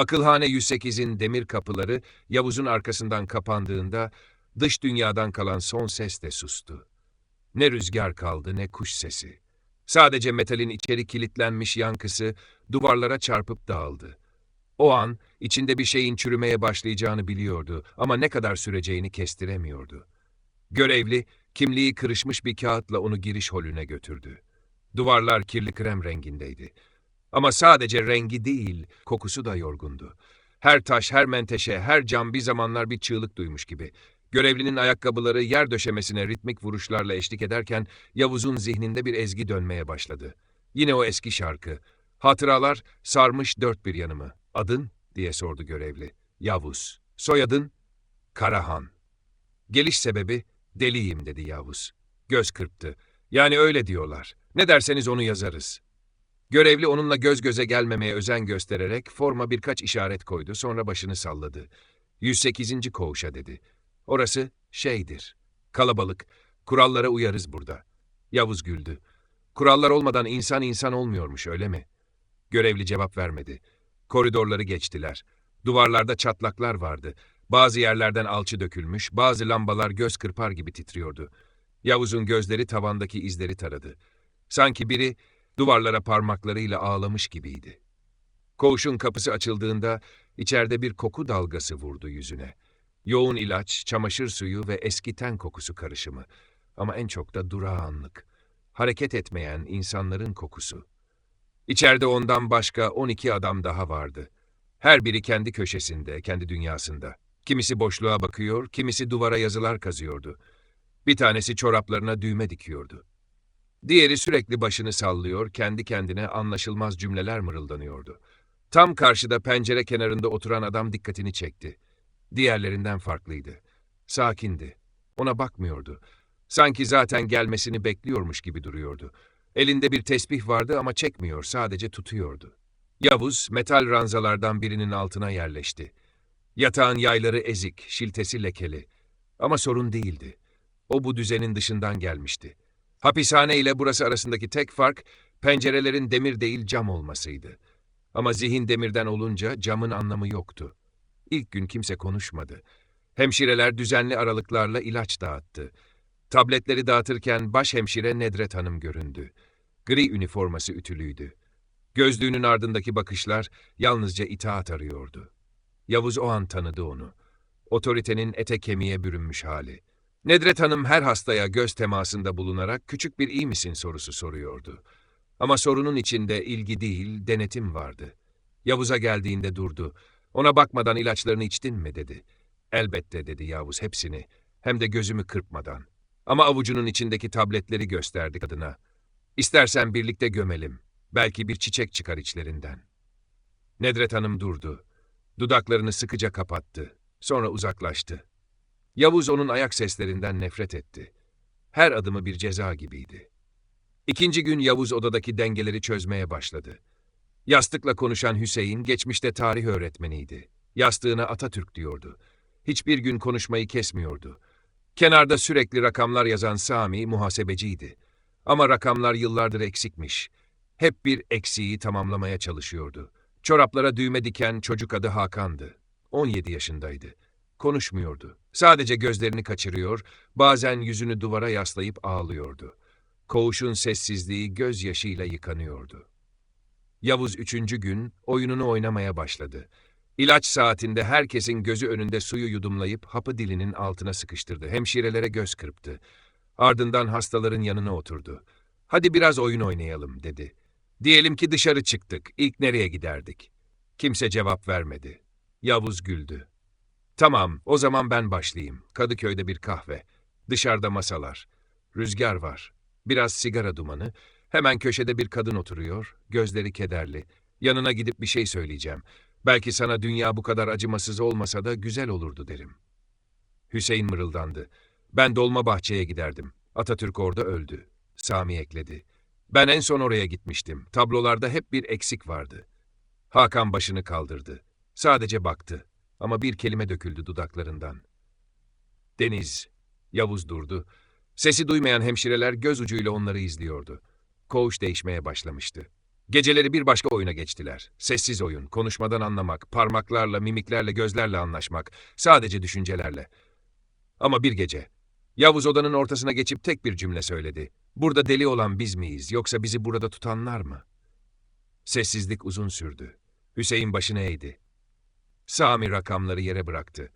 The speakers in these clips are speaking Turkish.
Akılhane 108'in demir kapıları Yavuz'un arkasından kapandığında dış dünyadan kalan son ses de sustu. Ne rüzgar kaldı ne kuş sesi. Sadece metalin içeri kilitlenmiş yankısı duvarlara çarpıp dağıldı. O an içinde bir şeyin çürümeye başlayacağını biliyordu ama ne kadar süreceğini kestiremiyordu. Görevli kimliği kırışmış bir kağıtla onu giriş holüne götürdü. Duvarlar kirli krem rengindeydi. Ama sadece rengi değil, kokusu da yorgundu. Her taş, her menteşe, her cam bir zamanlar bir çığlık duymuş gibi. Görevlinin ayakkabıları yer döşemesine ritmik vuruşlarla eşlik ederken Yavuz'un zihninde bir ezgi dönmeye başladı. Yine o eski şarkı. Hatıralar sarmış dört bir yanımı. Adın? diye sordu görevli. Yavuz. Soyadın? Karahan. Geliş sebebi? Deliyim dedi Yavuz. Göz kırptı. Yani öyle diyorlar. Ne derseniz onu yazarız. Görevli onunla göz göze gelmemeye özen göstererek forma birkaç işaret koydu, sonra başını salladı. 108. koğuşa dedi. Orası şeydir. Kalabalık. Kurallara uyarız burada. Yavuz güldü. Kurallar olmadan insan insan olmuyormuş öyle mi? Görevli cevap vermedi. Koridorları geçtiler. Duvarlarda çatlaklar vardı. Bazı yerlerden alçı dökülmüş, bazı lambalar göz kırpar gibi titriyordu. Yavuz'un gözleri tavandaki izleri taradı. Sanki biri duvarlara parmaklarıyla ağlamış gibiydi. Koğuşun kapısı açıldığında içeride bir koku dalgası vurdu yüzüne. Yoğun ilaç, çamaşır suyu ve eski ten kokusu karışımı. Ama en çok da durağanlık. Hareket etmeyen insanların kokusu. İçeride ondan başka 12 adam daha vardı. Her biri kendi köşesinde, kendi dünyasında. Kimisi boşluğa bakıyor, kimisi duvara yazılar kazıyordu. Bir tanesi çoraplarına düğme dikiyordu. Diğeri sürekli başını sallıyor, kendi kendine anlaşılmaz cümleler mırıldanıyordu. Tam karşıda pencere kenarında oturan adam dikkatini çekti. Diğerlerinden farklıydı. Sakindi. Ona bakmıyordu. Sanki zaten gelmesini bekliyormuş gibi duruyordu. Elinde bir tesbih vardı ama çekmiyor, sadece tutuyordu. Yavuz, metal ranzalardan birinin altına yerleşti. Yatağın yayları ezik, şiltesi lekeli. Ama sorun değildi. O bu düzenin dışından gelmişti. Hapishane ile burası arasındaki tek fark, pencerelerin demir değil cam olmasıydı. Ama zihin demirden olunca camın anlamı yoktu. İlk gün kimse konuşmadı. Hemşireler düzenli aralıklarla ilaç dağıttı. Tabletleri dağıtırken baş hemşire Nedret Hanım göründü. Gri üniforması ütülüydü. Gözlüğünün ardındaki bakışlar yalnızca itaat arıyordu. Yavuz o an tanıdı onu. Otoritenin ete kemiğe bürünmüş hali. Nedret Hanım her hastaya göz temasında bulunarak küçük bir iyi misin sorusu soruyordu. Ama sorunun içinde ilgi değil, denetim vardı. Yavuz'a geldiğinde durdu. Ona bakmadan ilaçlarını içtin mi dedi. Elbette dedi Yavuz hepsini. Hem de gözümü kırpmadan. Ama avucunun içindeki tabletleri gösterdi kadına. İstersen birlikte gömelim. Belki bir çiçek çıkar içlerinden. Nedret Hanım durdu. Dudaklarını sıkıca kapattı. Sonra uzaklaştı. Yavuz onun ayak seslerinden nefret etti. Her adımı bir ceza gibiydi. İkinci gün Yavuz odadaki dengeleri çözmeye başladı. Yastıkla konuşan Hüseyin geçmişte tarih öğretmeniydi. Yastığına Atatürk diyordu. Hiçbir gün konuşmayı kesmiyordu. Kenarda sürekli rakamlar yazan Sami muhasebeciydi. Ama rakamlar yıllardır eksikmiş. Hep bir eksiği tamamlamaya çalışıyordu. Çoraplara düğme diken çocuk adı Hakan'dı. 17 yaşındaydı. Konuşmuyordu. Sadece gözlerini kaçırıyor, bazen yüzünü duvara yaslayıp ağlıyordu. Koğuşun sessizliği gözyaşıyla yıkanıyordu. Yavuz üçüncü gün oyununu oynamaya başladı. İlaç saatinde herkesin gözü önünde suyu yudumlayıp hapı dilinin altına sıkıştırdı. Hemşirelere göz kırptı. Ardından hastaların yanına oturdu. Hadi biraz oyun oynayalım dedi. Diyelim ki dışarı çıktık. İlk nereye giderdik? Kimse cevap vermedi. Yavuz güldü. Tamam, o zaman ben başlayayım. Kadıköy'de bir kahve. Dışarıda masalar. Rüzgar var. Biraz sigara dumanı. Hemen köşede bir kadın oturuyor. Gözleri kederli. Yanına gidip bir şey söyleyeceğim. Belki sana dünya bu kadar acımasız olmasa da güzel olurdu derim. Hüseyin mırıldandı. Ben dolma bahçeye giderdim. Atatürk orada öldü. Sami ekledi. Ben en son oraya gitmiştim. Tablolarda hep bir eksik vardı. Hakan başını kaldırdı. Sadece baktı. Ama bir kelime döküldü dudaklarından. Deniz. Yavuz durdu. Sesi duymayan hemşireler göz ucuyla onları izliyordu. Koğuş değişmeye başlamıştı. Geceleri bir başka oyuna geçtiler. Sessiz oyun, konuşmadan anlamak, parmaklarla, mimiklerle, gözlerle anlaşmak, sadece düşüncelerle. Ama bir gece, Yavuz odanın ortasına geçip tek bir cümle söyledi. Burada deli olan biz miyiz, yoksa bizi burada tutanlar mı? Sessizlik uzun sürdü. Hüseyin başını eğdi. Sami rakamları yere bıraktı.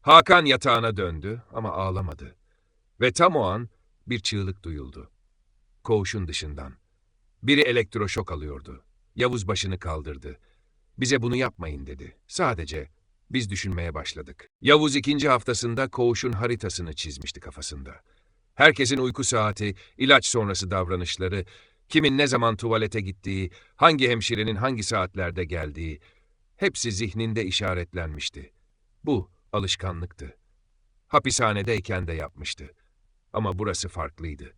Hakan yatağına döndü ama ağlamadı. Ve tam o an bir çığlık duyuldu. Koğuşun dışından. Biri elektroşok alıyordu. Yavuz başını kaldırdı. Bize bunu yapmayın dedi. Sadece biz düşünmeye başladık. Yavuz ikinci haftasında koğuşun haritasını çizmişti kafasında. Herkesin uyku saati, ilaç sonrası davranışları, kimin ne zaman tuvalete gittiği, hangi hemşirenin hangi saatlerde geldiği, hepsi zihninde işaretlenmişti. Bu alışkanlıktı. Hapishanedeyken de yapmıştı. Ama burası farklıydı.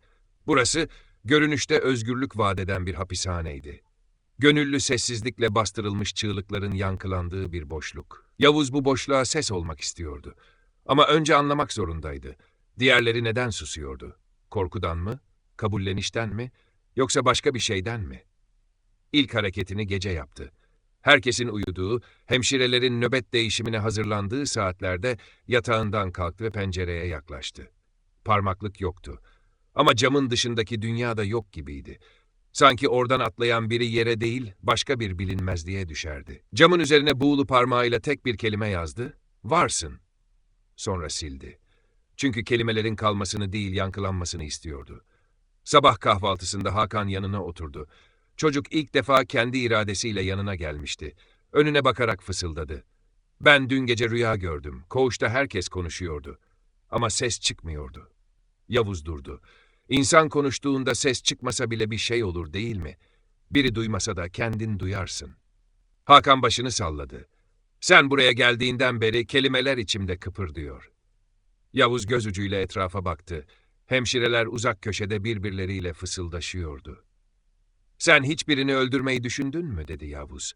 Burası görünüşte özgürlük vadeden bir hapishaneydi. Gönüllü sessizlikle bastırılmış çığlıkların yankılandığı bir boşluk. Yavuz bu boşluğa ses olmak istiyordu. Ama önce anlamak zorundaydı. Diğerleri neden susuyordu? Korkudan mı? Kabullenişten mi? Yoksa başka bir şeyden mi? İlk hareketini gece yaptı. Herkesin uyuduğu, hemşirelerin nöbet değişimine hazırlandığı saatlerde yatağından kalktı ve pencereye yaklaştı. Parmaklık yoktu. Ama camın dışındaki dünya da yok gibiydi. Sanki oradan atlayan biri yere değil, başka bir bilinmezliğe düşerdi. Camın üzerine buğulu parmağıyla tek bir kelime yazdı. Varsın. Sonra sildi. Çünkü kelimelerin kalmasını değil, yankılanmasını istiyordu. Sabah kahvaltısında Hakan yanına oturdu. Çocuk ilk defa kendi iradesiyle yanına gelmişti. Önüne bakarak fısıldadı. Ben dün gece rüya gördüm. Koğuşta herkes konuşuyordu. Ama ses çıkmıyordu. Yavuz durdu. İnsan konuştuğunda ses çıkmasa bile bir şey olur değil mi? Biri duymasa da kendin duyarsın. Hakan başını salladı. Sen buraya geldiğinden beri kelimeler içimde kıpırdıyor. Yavuz göz ucuyla etrafa baktı. Hemşireler uzak köşede birbirleriyle fısıldaşıyordu. Sen hiçbirini öldürmeyi düşündün mü? dedi Yavuz.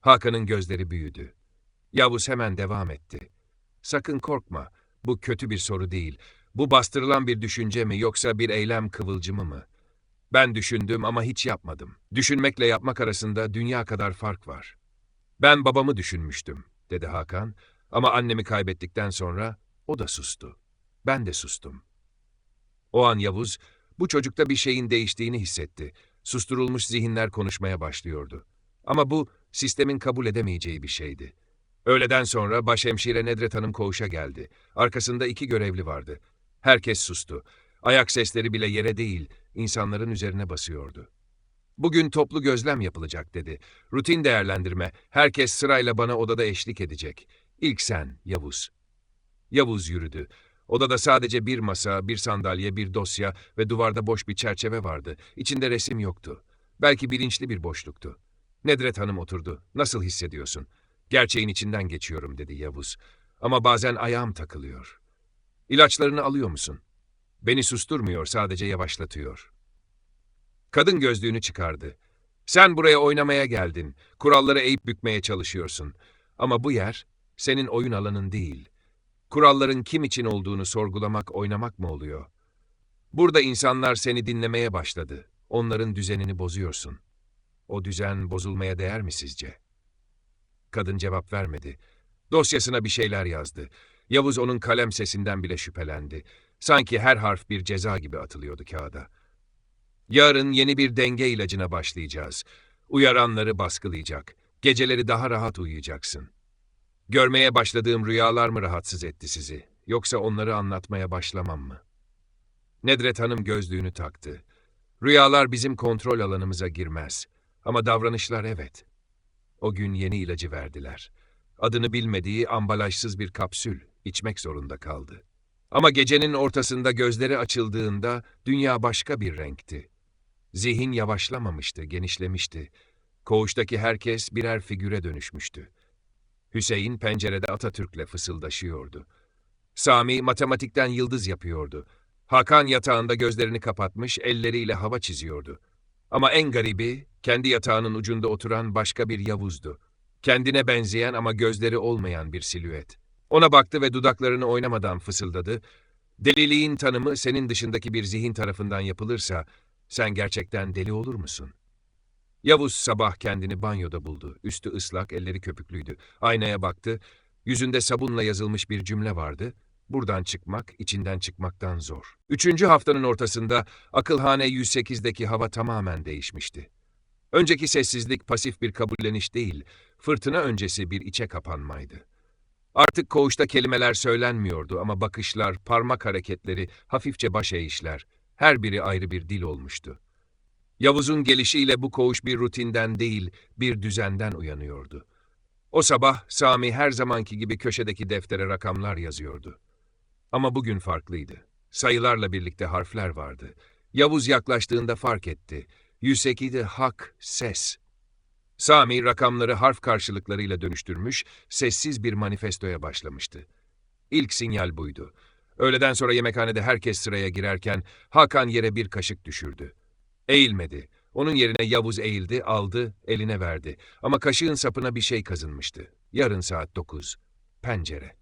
Hakan'ın gözleri büyüdü. Yavuz hemen devam etti. Sakın korkma. Bu kötü bir soru değil. Bu bastırılan bir düşünce mi yoksa bir eylem kıvılcımı mı? Ben düşündüm ama hiç yapmadım. Düşünmekle yapmak arasında dünya kadar fark var. Ben babamı düşünmüştüm, dedi Hakan. Ama annemi kaybettikten sonra o da sustu. Ben de sustum. O an Yavuz, bu çocukta bir şeyin değiştiğini hissetti. Susturulmuş zihinler konuşmaya başlıyordu. Ama bu, sistemin kabul edemeyeceği bir şeydi. Öğleden sonra başhemşire Nedret Hanım koğuşa geldi. Arkasında iki görevli vardı. Herkes sustu. Ayak sesleri bile yere değil, insanların üzerine basıyordu. Bugün toplu gözlem yapılacak dedi. Rutin değerlendirme. Herkes sırayla bana odada eşlik edecek. İlk sen, Yavuz. Yavuz yürüdü. Odada sadece bir masa, bir sandalye, bir dosya ve duvarda boş bir çerçeve vardı. İçinde resim yoktu. Belki bilinçli bir boşluktu. Nedret Hanım oturdu. Nasıl hissediyorsun? Gerçeğin içinden geçiyorum dedi Yavuz. Ama bazen ayağım takılıyor. İlaçlarını alıyor musun? Beni susturmuyor, sadece yavaşlatıyor. Kadın gözlüğünü çıkardı. Sen buraya oynamaya geldin. Kuralları eğip bükmeye çalışıyorsun. Ama bu yer senin oyun alanın değil. Kuralların kim için olduğunu sorgulamak, oynamak mı oluyor? Burada insanlar seni dinlemeye başladı. Onların düzenini bozuyorsun. O düzen bozulmaya değer mi sizce? Kadın cevap vermedi. Dosyasına bir şeyler yazdı. Yavuz onun kalem sesinden bile şüphelendi. Sanki her harf bir ceza gibi atılıyordu kağıda. Yarın yeni bir denge ilacına başlayacağız. Uyaranları baskılayacak. Geceleri daha rahat uyuyacaksın. Görmeye başladığım rüyalar mı rahatsız etti sizi? Yoksa onları anlatmaya başlamam mı? Nedret Hanım gözlüğünü taktı. Rüyalar bizim kontrol alanımıza girmez. Ama davranışlar evet. O gün yeni ilacı verdiler. Adını bilmediği ambalajsız bir kapsül içmek zorunda kaldı. Ama gecenin ortasında gözleri açıldığında dünya başka bir renkti. Zihin yavaşlamamıştı, genişlemişti. Koğuştaki herkes birer figüre dönüşmüştü. Hüseyin pencerede Atatürk'le fısıldaşıyordu. Sami matematikten yıldız yapıyordu. Hakan yatağında gözlerini kapatmış, elleriyle hava çiziyordu. Ama en garibi, kendi yatağının ucunda oturan başka bir Yavuz'du. Kendine benzeyen ama gözleri olmayan bir silüet. Ona baktı ve dudaklarını oynamadan fısıldadı. Deliliğin tanımı senin dışındaki bir zihin tarafından yapılırsa, sen gerçekten deli olur musun? Yavuz sabah kendini banyoda buldu. Üstü ıslak, elleri köpüklüydü. Aynaya baktı. Yüzünde sabunla yazılmış bir cümle vardı. Buradan çıkmak, içinden çıkmaktan zor. Üçüncü haftanın ortasında akılhane 108'deki hava tamamen değişmişti. Önceki sessizlik pasif bir kabulleniş değil, fırtına öncesi bir içe kapanmaydı. Artık koğuşta kelimeler söylenmiyordu ama bakışlar, parmak hareketleri, hafifçe baş eğişler, her biri ayrı bir dil olmuştu. Yavuz'un gelişiyle bu koğuş bir rutinden değil, bir düzenden uyanıyordu. O sabah Sami her zamanki gibi köşedeki deftere rakamlar yazıyordu. Ama bugün farklıydı. Sayılarla birlikte harfler vardı. Yavuz yaklaştığında fark etti. 102'de hak, ses. Sami rakamları harf karşılıklarıyla dönüştürmüş, sessiz bir manifestoya başlamıştı. İlk sinyal buydu. Öğleden sonra yemekhanede herkes sıraya girerken Hakan yere bir kaşık düşürdü. Eğilmedi. Onun yerine Yavuz eğildi, aldı, eline verdi. Ama kaşığın sapına bir şey kazınmıştı. Yarın saat dokuz. Pencere.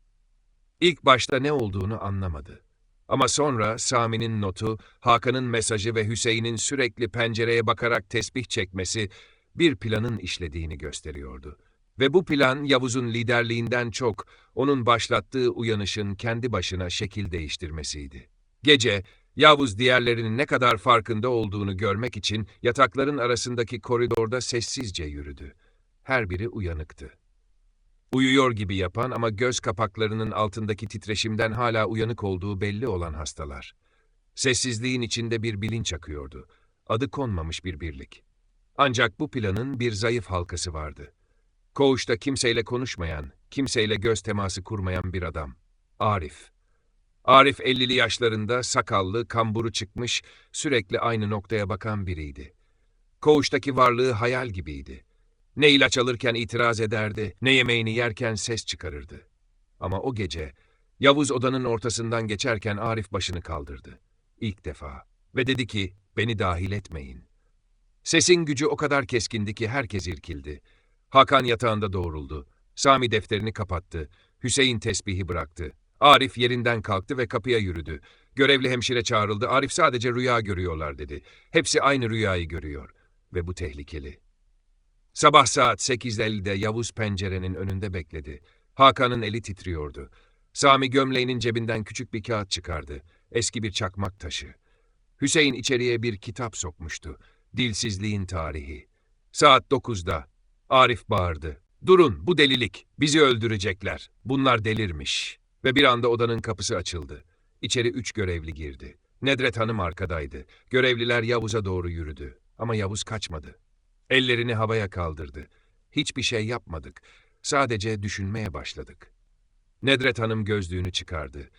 İlk başta ne olduğunu anlamadı. Ama sonra Sami'nin notu, Hakan'ın mesajı ve Hüseyin'in sürekli pencereye bakarak tesbih çekmesi bir planın işlediğini gösteriyordu. Ve bu plan Yavuz'un liderliğinden çok onun başlattığı uyanışın kendi başına şekil değiştirmesiydi. Gece Yavuz diğerlerinin ne kadar farkında olduğunu görmek için yatakların arasındaki koridorda sessizce yürüdü. Her biri uyanıktı. Uyuyor gibi yapan ama göz kapaklarının altındaki titreşimden hala uyanık olduğu belli olan hastalar. Sessizliğin içinde bir bilinç akıyordu. Adı konmamış bir birlik. Ancak bu planın bir zayıf halkası vardı. Koğuşta kimseyle konuşmayan, kimseyle göz teması kurmayan bir adam. Arif. Arif 50'li yaşlarında, sakallı, kamburu çıkmış, sürekli aynı noktaya bakan biriydi. Koğuştaki varlığı hayal gibiydi. Ne ilaç alırken itiraz ederdi, ne yemeğini yerken ses çıkarırdı. Ama o gece, Yavuz odanın ortasından geçerken Arif başını kaldırdı. İlk defa. Ve dedi ki, beni dahil etmeyin. Sesin gücü o kadar keskindi ki herkes irkildi. Hakan yatağında doğruldu. Sami defterini kapattı. Hüseyin tesbihi bıraktı. Arif yerinden kalktı ve kapıya yürüdü. Görevli hemşire çağrıldı. Arif sadece rüya görüyorlar dedi. Hepsi aynı rüyayı görüyor. Ve bu tehlikeli. Sabah saat 8.50'de Yavuz pencerenin önünde bekledi. Hakan'ın eli titriyordu. Sami gömleğinin cebinden küçük bir kağıt çıkardı. Eski bir çakmak taşı. Hüseyin içeriye bir kitap sokmuştu. Dilsizliğin tarihi. Saat 9'da. Arif bağırdı. Durun, bu delilik. Bizi öldürecekler. Bunlar delirmiş. Ve bir anda odanın kapısı açıldı. İçeri üç görevli girdi. Nedret Hanım arkadaydı. Görevliler Yavuz'a doğru yürüdü. Ama Yavuz kaçmadı. Ellerini havaya kaldırdı. Hiçbir şey yapmadık. Sadece düşünmeye başladık. Nedret Hanım gözlüğünü çıkardı.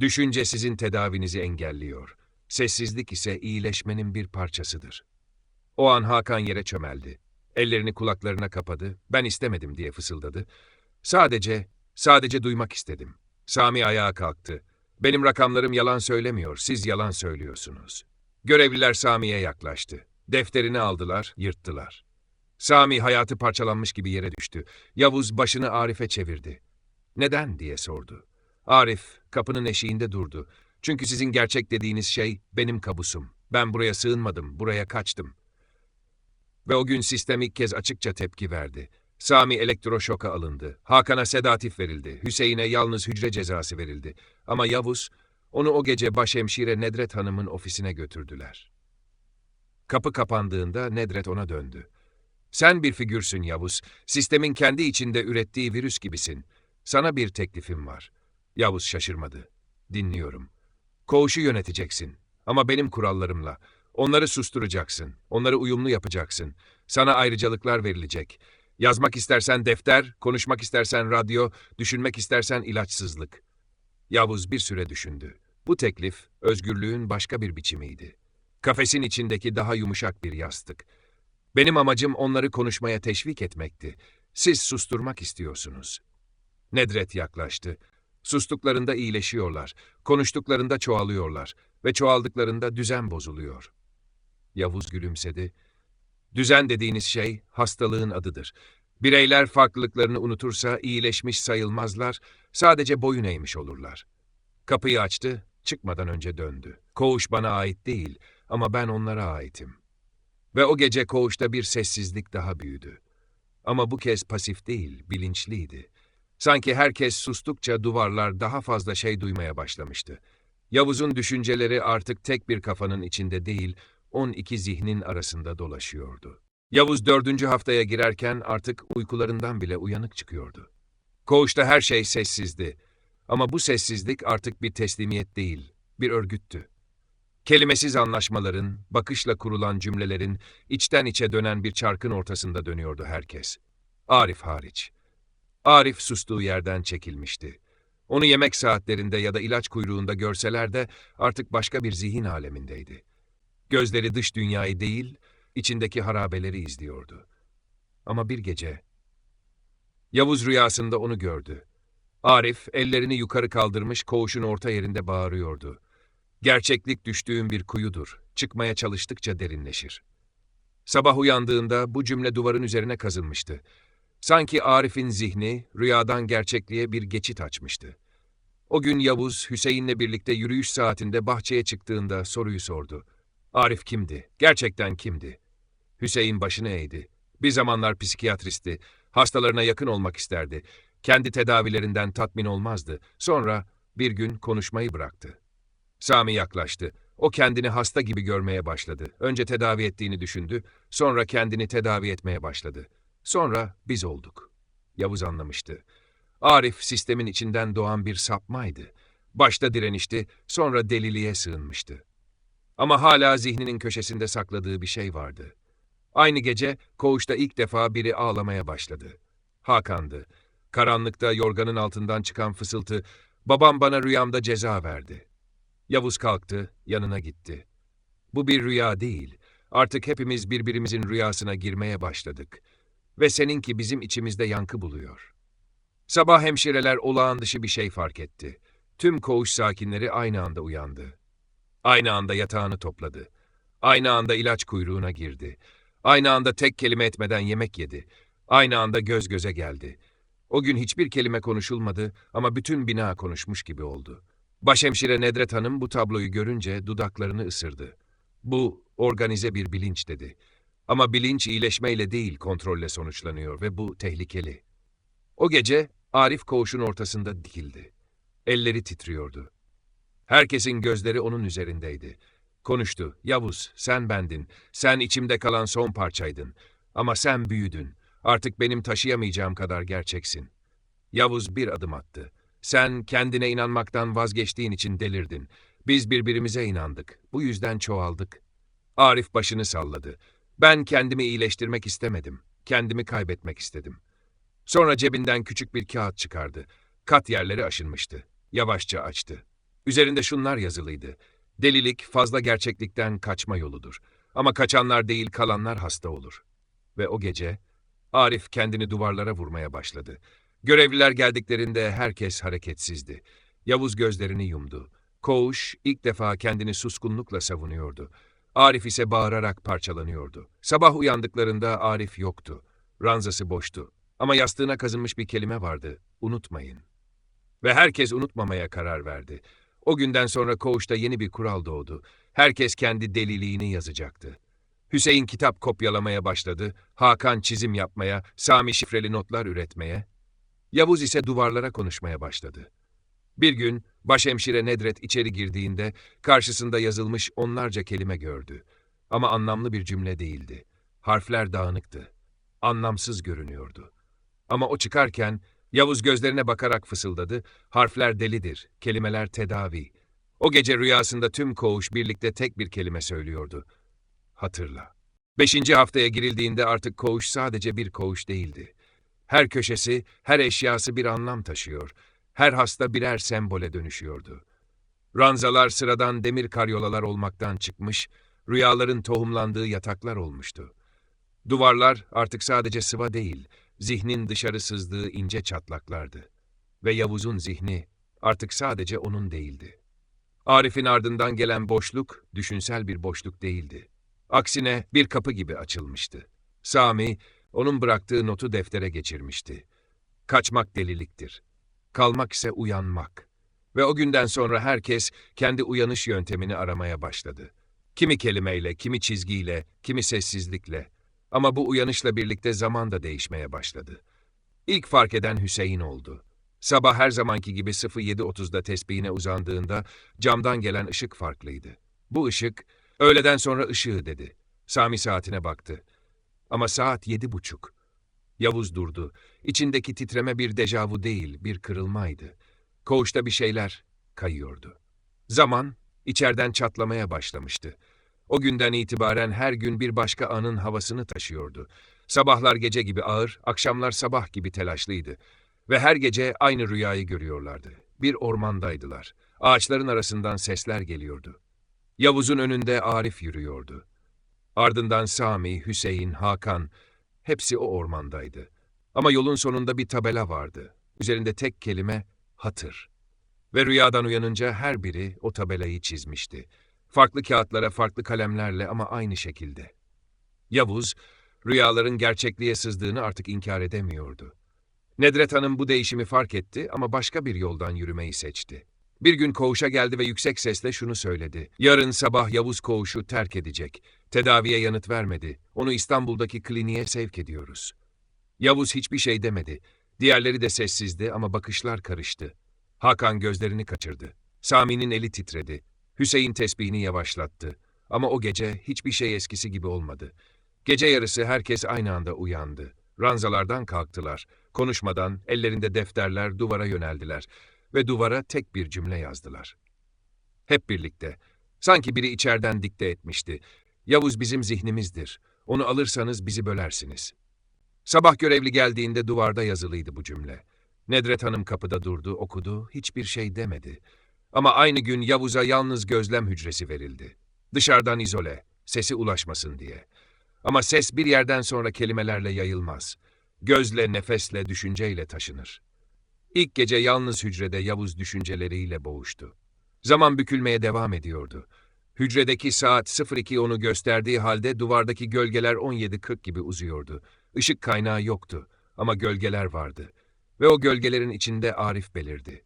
Düşünce sizin tedavinizi engelliyor. Sessizlik ise iyileşmenin bir parçasıdır. O an Hakan yere çömeldi. Ellerini kulaklarına kapadı. Ben istemedim diye fısıldadı. Sadece, sadece duymak istedim. Sami ayağa kalktı. Benim rakamlarım yalan söylemiyor, siz yalan söylüyorsunuz. Görevliler Sami'ye yaklaştı. Defterini aldılar, yırttılar. Sami hayatı parçalanmış gibi yere düştü. Yavuz başını Arif'e çevirdi. Neden diye sordu. Arif kapının eşiğinde durdu. Çünkü sizin gerçek dediğiniz şey benim kabusum. Ben buraya sığınmadım, buraya kaçtım. Ve o gün sistem ilk kez açıkça tepki verdi. Sami elektroşoka alındı. Hakan'a sedatif verildi. Hüseyin'e yalnız hücre cezası verildi. Ama Yavuz, onu o gece başhemşire Nedret Hanım'ın ofisine götürdüler. Kapı kapandığında Nedret ona döndü. Sen bir figürsün Yavuz. Sistemin kendi içinde ürettiği virüs gibisin. Sana bir teklifim var. Yavuz şaşırmadı. Dinliyorum. Koğuşu yöneteceksin. Ama benim kurallarımla. Onları susturacaksın. Onları uyumlu yapacaksın. Sana ayrıcalıklar verilecek. Yazmak istersen defter, konuşmak istersen radyo, düşünmek istersen ilaçsızlık. Yavuz bir süre düşündü. Bu teklif, özgürlüğün başka bir biçimiydi. Kafesin içindeki daha yumuşak bir yastık. Benim amacım onları konuşmaya teşvik etmekti. Siz susturmak istiyorsunuz. Nedret yaklaştı. Sustuklarında iyileşiyorlar, konuştuklarında çoğalıyorlar ve çoğaldıklarında düzen bozuluyor. Yavuz gülümsedi. Düzen dediğiniz şey hastalığın adıdır. Bireyler farklılıklarını unutursa iyileşmiş sayılmazlar, sadece boyun eğmiş olurlar. Kapıyı açtı, çıkmadan önce döndü. Koğuş bana ait değil ama ben onlara aitim. Ve o gece koğuşta bir sessizlik daha büyüdü. Ama bu kez pasif değil, bilinçliydi. Sanki herkes sustukça duvarlar daha fazla şey duymaya başlamıştı. Yavuz'un düşünceleri artık tek bir kafanın içinde değil, 12 zihnin arasında dolaşıyordu. Yavuz dördüncü haftaya girerken artık uykularından bile uyanık çıkıyordu. Koğuşta her şey sessizdi. Ama bu sessizlik artık bir teslimiyet değil, bir örgüttü. Kelimesiz anlaşmaların, bakışla kurulan cümlelerin, içten içe dönen bir çarkın ortasında dönüyordu herkes. Arif hariç. Arif sustuğu yerden çekilmişti. Onu yemek saatlerinde ya da ilaç kuyruğunda görseler de artık başka bir zihin alemindeydi. Gözleri dış dünyayı değil, içindeki harabeleri izliyordu. Ama bir gece... Yavuz rüyasında onu gördü. Arif ellerini yukarı kaldırmış koğuşun orta yerinde bağırıyordu. Gerçeklik düştüğün bir kuyudur. Çıkmaya çalıştıkça derinleşir. Sabah uyandığında bu cümle duvarın üzerine kazınmıştı. Sanki Arif'in zihni rüyadan gerçekliğe bir geçit açmıştı. O gün Yavuz, Hüseyin'le birlikte yürüyüş saatinde bahçeye çıktığında soruyu sordu. Arif kimdi? Gerçekten kimdi? Hüseyin başını eğdi. Bir zamanlar psikiyatristi. Hastalarına yakın olmak isterdi. Kendi tedavilerinden tatmin olmazdı. Sonra bir gün konuşmayı bıraktı. Sami yaklaştı. O kendini hasta gibi görmeye başladı. Önce tedavi ettiğini düşündü, sonra kendini tedavi etmeye başladı. Sonra biz olduk. Yavuz anlamıştı. Arif sistemin içinden doğan bir sapmaydı. Başta direnişti, sonra deliliğe sığınmıştı. Ama hala zihninin köşesinde sakladığı bir şey vardı. Aynı gece koğuşta ilk defa biri ağlamaya başladı. Hakan'dı. Karanlıkta yorganın altından çıkan fısıltı, babam bana rüyamda ceza verdi. Yavuz kalktı, yanına gitti. Bu bir rüya değil. Artık hepimiz birbirimizin rüyasına girmeye başladık. Ve seninki bizim içimizde yankı buluyor. Sabah hemşireler olağan dışı bir şey fark etti. Tüm koğuş sakinleri aynı anda uyandı. Aynı anda yatağını topladı. Aynı anda ilaç kuyruğuna girdi. Aynı anda tek kelime etmeden yemek yedi. Aynı anda göz göze geldi. O gün hiçbir kelime konuşulmadı ama bütün bina konuşmuş gibi oldu. Başhemşire Nedret Hanım bu tabloyu görünce dudaklarını ısırdı. Bu organize bir bilinç dedi. Ama bilinç iyileşmeyle değil kontrolle sonuçlanıyor ve bu tehlikeli. O gece Arif koğuşun ortasında dikildi. Elleri titriyordu. Herkesin gözleri onun üzerindeydi. Konuştu. Yavuz, sen bendin. Sen içimde kalan son parçaydın. Ama sen büyüdün. Artık benim taşıyamayacağım kadar gerçeksin. Yavuz bir adım attı. Sen kendine inanmaktan vazgeçtiğin için delirdin. Biz birbirimize inandık. Bu yüzden çoğaldık. Arif başını salladı. Ben kendimi iyileştirmek istemedim. Kendimi kaybetmek istedim. Sonra cebinden küçük bir kağıt çıkardı. Kat yerleri aşınmıştı. Yavaşça açtı. Üzerinde şunlar yazılıydı. Delilik fazla gerçeklikten kaçma yoludur. Ama kaçanlar değil kalanlar hasta olur. Ve o gece Arif kendini duvarlara vurmaya başladı. Görevliler geldiklerinde herkes hareketsizdi. Yavuz gözlerini yumdu. Koğuş ilk defa kendini suskunlukla savunuyordu. Arif ise bağırarak parçalanıyordu. Sabah uyandıklarında Arif yoktu. Ranzası boştu. Ama yastığına kazınmış bir kelime vardı. Unutmayın. Ve herkes unutmamaya karar verdi. O günden sonra koğuşta yeni bir kural doğdu. Herkes kendi deliliğini yazacaktı. Hüseyin kitap kopyalamaya başladı, Hakan çizim yapmaya, Sami şifreli notlar üretmeye. Yavuz ise duvarlara konuşmaya başladı. Bir gün başhemşire Nedret içeri girdiğinde karşısında yazılmış onlarca kelime gördü. Ama anlamlı bir cümle değildi. Harfler dağınıktı. Anlamsız görünüyordu. Ama o çıkarken Yavuz gözlerine bakarak fısıldadı. Harfler delidir, kelimeler tedavi. O gece rüyasında tüm koğuş birlikte tek bir kelime söylüyordu. Hatırla. Beşinci haftaya girildiğinde artık koğuş sadece bir koğuş değildi. Her köşesi, her eşyası bir anlam taşıyor. Her hasta birer sembole dönüşüyordu. Ranzalar sıradan demir karyolalar olmaktan çıkmış, rüyaların tohumlandığı yataklar olmuştu. Duvarlar artık sadece sıva değil, zihnin dışarı sızdığı ince çatlaklardı. Ve Yavuz'un zihni artık sadece onun değildi. Arif'in ardından gelen boşluk, düşünsel bir boşluk değildi. Aksine bir kapı gibi açılmıştı. Sami, onun bıraktığı notu deftere geçirmişti. Kaçmak deliliktir. Kalmak ise uyanmak. Ve o günden sonra herkes kendi uyanış yöntemini aramaya başladı. Kimi kelimeyle, kimi çizgiyle, kimi sessizlikle. Ama bu uyanışla birlikte zaman da değişmeye başladı. İlk fark eden Hüseyin oldu. Sabah her zamanki gibi 07.30'da tesbihine uzandığında camdan gelen ışık farklıydı. Bu ışık, öğleden sonra ışığı dedi. Sami saatine baktı. Ama saat yedi buçuk. Yavuz durdu. İçindeki titreme bir dejavu değil, bir kırılmaydı. Koğuşta bir şeyler kayıyordu. Zaman içeriden çatlamaya başlamıştı. O günden itibaren her gün bir başka anın havasını taşıyordu. Sabahlar gece gibi ağır, akşamlar sabah gibi telaşlıydı. Ve her gece aynı rüyayı görüyorlardı. Bir ormandaydılar. Ağaçların arasından sesler geliyordu. Yavuz'un önünde Arif yürüyordu. Ardından Sami, Hüseyin, Hakan, hepsi o ormandaydı. Ama yolun sonunda bir tabela vardı. Üzerinde tek kelime, hatır. Ve rüyadan uyanınca her biri o tabelayı çizmişti. Farklı kağıtlara, farklı kalemlerle ama aynı şekilde. Yavuz, rüyaların gerçekliğe sızdığını artık inkar edemiyordu. Nedret Hanım bu değişimi fark etti ama başka bir yoldan yürümeyi seçti. Bir gün koğuşa geldi ve yüksek sesle şunu söyledi. Yarın sabah Yavuz koğuşu terk edecek. Tedaviye yanıt vermedi. Onu İstanbul'daki kliniğe sevk ediyoruz. Yavuz hiçbir şey demedi. Diğerleri de sessizdi ama bakışlar karıştı. Hakan gözlerini kaçırdı. Sami'nin eli titredi. Hüseyin tesbihini yavaşlattı. Ama o gece hiçbir şey eskisi gibi olmadı. Gece yarısı herkes aynı anda uyandı. Ranzalardan kalktılar. Konuşmadan ellerinde defterler duvara yöneldiler ve duvara tek bir cümle yazdılar. Hep birlikte. Sanki biri içeriden dikte etmişti. Yavuz bizim zihnimizdir. Onu alırsanız bizi bölersiniz. Sabah görevli geldiğinde duvarda yazılıydı bu cümle. Nedret Hanım kapıda durdu, okudu, hiçbir şey demedi. Ama aynı gün Yavuz'a yalnız gözlem hücresi verildi. Dışarıdan izole, sesi ulaşmasın diye. Ama ses bir yerden sonra kelimelerle yayılmaz. Gözle, nefesle, düşünceyle taşınır. İlk gece yalnız hücrede Yavuz düşünceleriyle boğuştu. Zaman bükülmeye devam ediyordu. Hücredeki saat 02 onu gösterdiği halde duvardaki gölgeler 17.40 gibi uzuyordu. Işık kaynağı yoktu ama gölgeler vardı. Ve o gölgelerin içinde Arif belirdi.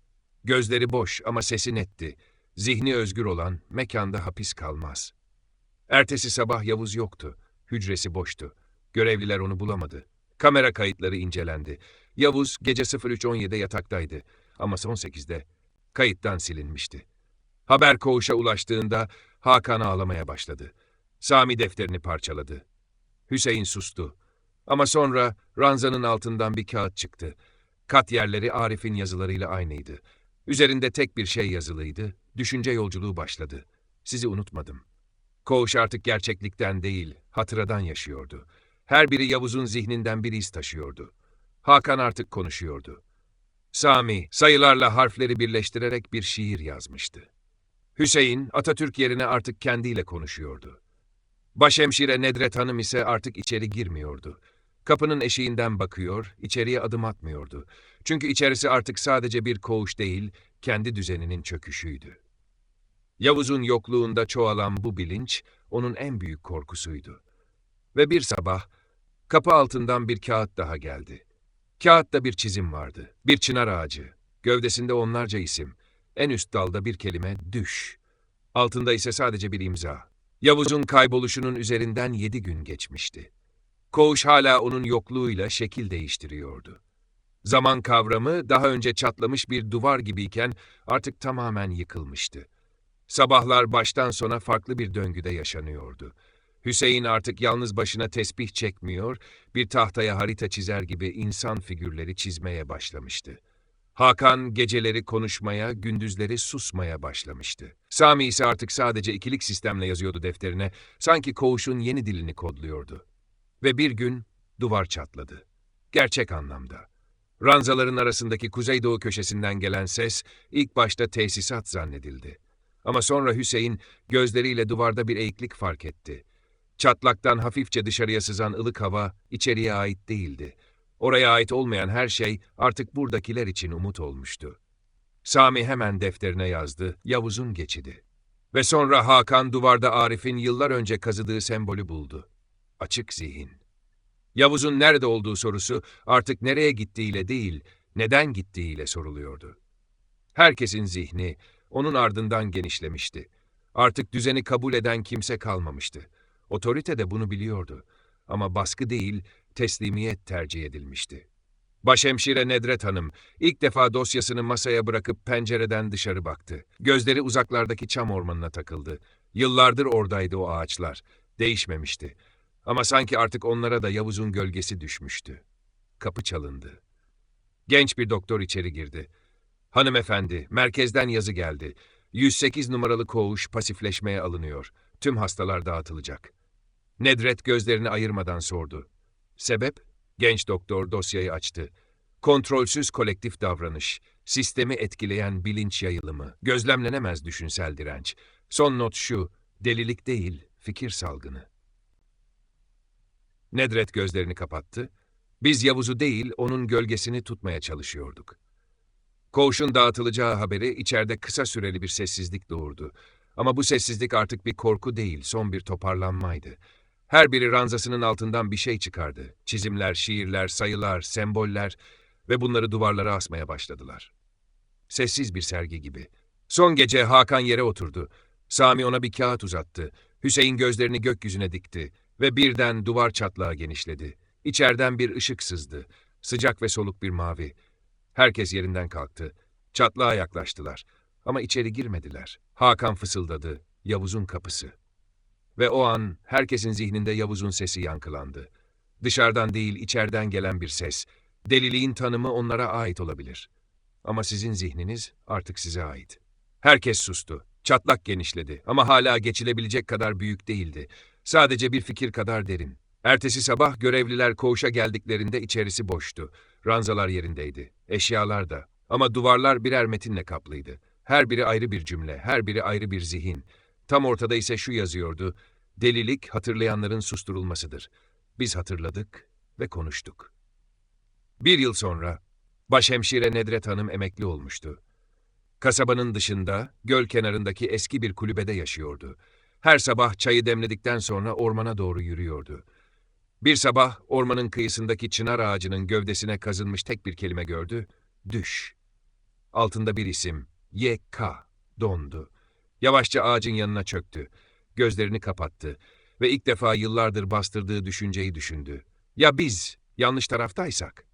Gözleri boş ama sesi netti. Zihni özgür olan mekanda hapis kalmaz. Ertesi sabah Yavuz yoktu. Hücresi boştu. Görevliler onu bulamadı. Kamera kayıtları incelendi. Yavuz gece 03.17'de yataktaydı ama son 8'de kayıttan silinmişti. Haber koğuşa ulaştığında Hakan ağlamaya başladı. Sami defterini parçaladı. Hüseyin sustu. Ama sonra ranzanın altından bir kağıt çıktı. Kat yerleri Arif'in yazılarıyla aynıydı. Üzerinde tek bir şey yazılıydı. Düşünce yolculuğu başladı. Sizi unutmadım. Koğuş artık gerçeklikten değil, hatıradan yaşıyordu. Her biri Yavuz'un zihninden bir iz taşıyordu. Hakan artık konuşuyordu. Sami, sayılarla harfleri birleştirerek bir şiir yazmıştı. Hüseyin, Atatürk yerine artık kendiyle konuşuyordu. Başhemşire Nedret Hanım ise artık içeri girmiyordu. Kapının eşiğinden bakıyor, içeriye adım atmıyordu. Çünkü içerisi artık sadece bir koğuş değil, kendi düzeninin çöküşüydü. Yavuz'un yokluğunda çoğalan bu bilinç, onun en büyük korkusuydu. Ve bir sabah, kapı altından bir kağıt daha geldi. Kağıtta bir çizim vardı, bir çınar ağacı. Gövdesinde onlarca isim. En üst dalda bir kelime, düş. Altında ise sadece bir imza. Yavuz'un kayboluşunun üzerinden yedi gün geçmişti. Koğuş hala onun yokluğuyla şekil değiştiriyordu. Zaman kavramı daha önce çatlamış bir duvar gibiyken artık tamamen yıkılmıştı. Sabahlar baştan sona farklı bir döngüde yaşanıyordu. Hüseyin artık yalnız başına tesbih çekmiyor, bir tahtaya harita çizer gibi insan figürleri çizmeye başlamıştı. Hakan geceleri konuşmaya, gündüzleri susmaya başlamıştı. Sami ise artık sadece ikilik sistemle yazıyordu defterine, sanki koğuşun yeni dilini kodluyordu. Ve bir gün duvar çatladı. Gerçek anlamda. Ranzaların arasındaki kuzeydoğu köşesinden gelen ses ilk başta tesisat zannedildi. Ama sonra Hüseyin gözleriyle duvarda bir eğiklik fark etti. Çatlaktan hafifçe dışarıya sızan ılık hava içeriye ait değildi. Oraya ait olmayan her şey artık buradakiler için umut olmuştu. Sami hemen defterine yazdı, Yavuz'un geçidi. Ve sonra Hakan duvarda Arif'in yıllar önce kazıdığı sembolü buldu. Açık zihin. Yavuz'un nerede olduğu sorusu artık nereye gittiğiyle değil, neden gittiğiyle soruluyordu. Herkesin zihni onun ardından genişlemişti. Artık düzeni kabul eden kimse kalmamıştı. Otorite de bunu biliyordu. Ama baskı değil, teslimiyet tercih edilmişti. Başhemşire Nedret Hanım ilk defa dosyasını masaya bırakıp pencereden dışarı baktı. Gözleri uzaklardaki çam ormanına takıldı. Yıllardır oradaydı o ağaçlar. Değişmemişti. Ama sanki artık onlara da Yavuz'un gölgesi düşmüştü. Kapı çalındı. Genç bir doktor içeri girdi. Hanımefendi, merkezden yazı geldi. 108 numaralı koğuş pasifleşmeye alınıyor. Tüm hastalar dağıtılacak. Nedret gözlerini ayırmadan sordu. Sebep? Genç doktor dosyayı açtı. Kontrolsüz kolektif davranış, sistemi etkileyen bilinç yayılımı, gözlemlenemez düşünsel direnç. Son not şu, delilik değil, fikir salgını. Nedret gözlerini kapattı. Biz Yavuz'u değil, onun gölgesini tutmaya çalışıyorduk. Koğuşun dağıtılacağı haberi içeride kısa süreli bir sessizlik doğurdu. Ama bu sessizlik artık bir korku değil, son bir toparlanmaydı. Her biri ranzasının altından bir şey çıkardı. Çizimler, şiirler, sayılar, semboller ve bunları duvarlara asmaya başladılar. Sessiz bir sergi gibi. Son gece Hakan yere oturdu. Sami ona bir kağıt uzattı. Hüseyin gözlerini gökyüzüne dikti ve birden duvar çatlağı genişledi. İçeriden bir ışık sızdı. Sıcak ve soluk bir mavi. Herkes yerinden kalktı. Çatlağa yaklaştılar. Ama içeri girmediler. Hakan fısıldadı. Yavuz'un kapısı. Ve o an herkesin zihninde Yavuz'un sesi yankılandı. Dışarıdan değil içeriden gelen bir ses. Deliliğin tanımı onlara ait olabilir. Ama sizin zihniniz artık size ait. Herkes sustu. Çatlak genişledi ama hala geçilebilecek kadar büyük değildi. Sadece bir fikir kadar derin. Ertesi sabah görevliler koğuşa geldiklerinde içerisi boştu. Ranzalar yerindeydi. Eşyalar da. Ama duvarlar birer metinle kaplıydı. Her biri ayrı bir cümle, her biri ayrı bir zihin. Tam ortada ise şu yazıyordu. Delilik hatırlayanların susturulmasıdır. Biz hatırladık ve konuştuk. Bir yıl sonra başhemşire Nedret Hanım emekli olmuştu. Kasabanın dışında, göl kenarındaki eski bir kulübede yaşıyordu. Her sabah çayı demledikten sonra ormana doğru yürüyordu. Bir sabah ormanın kıyısındaki çınar ağacının gövdesine kazınmış tek bir kelime gördü. Düş. Altında bir isim. YK. Dondu. Yavaşça ağacın yanına çöktü. Gözlerini kapattı ve ilk defa yıllardır bastırdığı düşünceyi düşündü. Ya biz yanlış taraftaysak?